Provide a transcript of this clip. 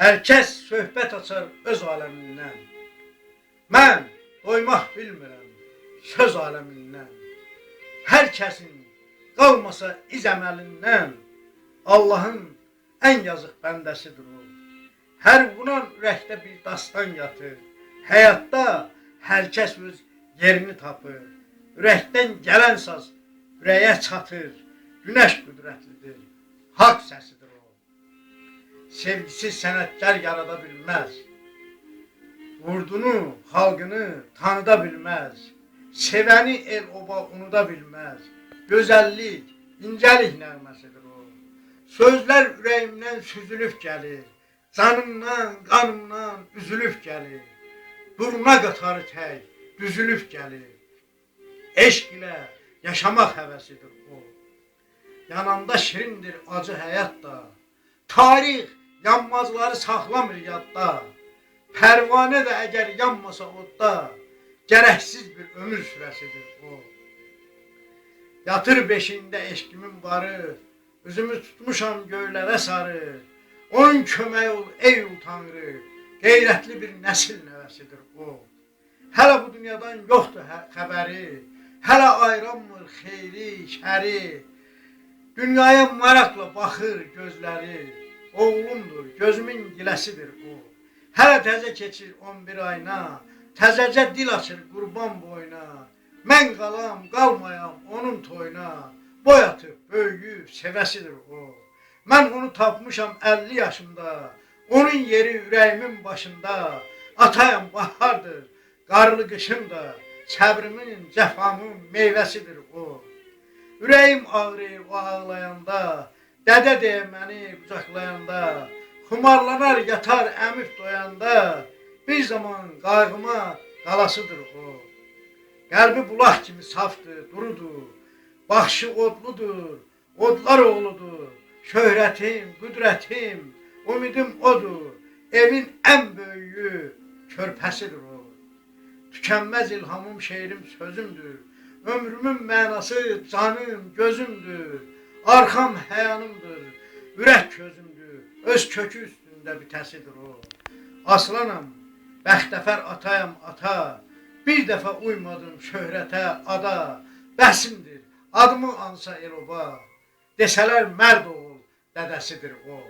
Hər kəs söhbət açar öz aləmindən. Mən doymaq bilmirəm söz aləmindən. Hər kəsin qalmasa iz əməlindən Allahın ən yazıq bəndəsidir o. Hər vuran ürəkdə bir dastan yatır. Həyatda hər kəs öz yerini tapır. Ürəkdən gələn saz ürəyə çatır. Günəş qüdrətlidir. Haqq səsidir. Sevgisiz sənətkar yarada bilməz. Vurdunu, xalqını tanıda bilməz. Sevəni el oba unuda bilməz. Gözəllik, incəlik nəğməsidir o. Sözlər ürəyimdən süzülüb gəlir. Canımdan, qanımdan üzülüb gəlir. Durna qatarı tək düzülüb gəlir. Eşq ilə yaşamaq həvəsidir o. Yananda şirindir acı həyat da. Tarix yanmazları saxlamır yadda. Pərvanə də əgər yanmasa odda, gərəksiz bir ömür sürəsidir o. Yatır beşində eşqimin barı, üzümü tutmuşam göylərə sarı. Onun köməyi ol ey ul Tanrı, qeyrətli bir nəsil nəvəsidir o. Hələ bu dünyadan yoxdur hə- xəbəri, hələ ayranmır xeyri, şəri. Dünyaya maraqla baxır gözləri, oğlumdur, gözümün giləsidir o. Hələ təzə keçir 11 ayına, təzəcə dil açır qurban boyuna. Mən qalam, qalmayam onun toyuna. Boy atıb, böyüyüb, sevəsidir o. Mən onu tapmışam 50 yaşımda. Onun yeri ürəyimin başında. Atayam bahardır, qarlı qışım da. Səbrimin, cəfamın meyvəsidir o. Ürəyim ağrıyır o ağlayanda. Dədə deyə məni qucaqlayanda. Xumarlanar yatar əmif doyanda. Bir zaman qayğıma qalasıdır o. Qəlbi bulaq kimi safdır, durudur. Baxışı odludur, odlar oğludur. Şöhrətim, qüdrətim, ümidim odur. Evin ən böyüyü körpəsidir o. Tükənməz ilhamım, şeirim, sözümdür. Ömrümün mənası canım, gözümdür. Arxam həyanımdır, ürək közümdür. Öz kökü üstündə bitəsidir o. Aslanam, bəxtəfər atayam ata. Bir dəfə uymadım şöhrətə, ada. Bəsimdir, adımı ansa el oba. Desələr mərd oğul, dədəsidir o.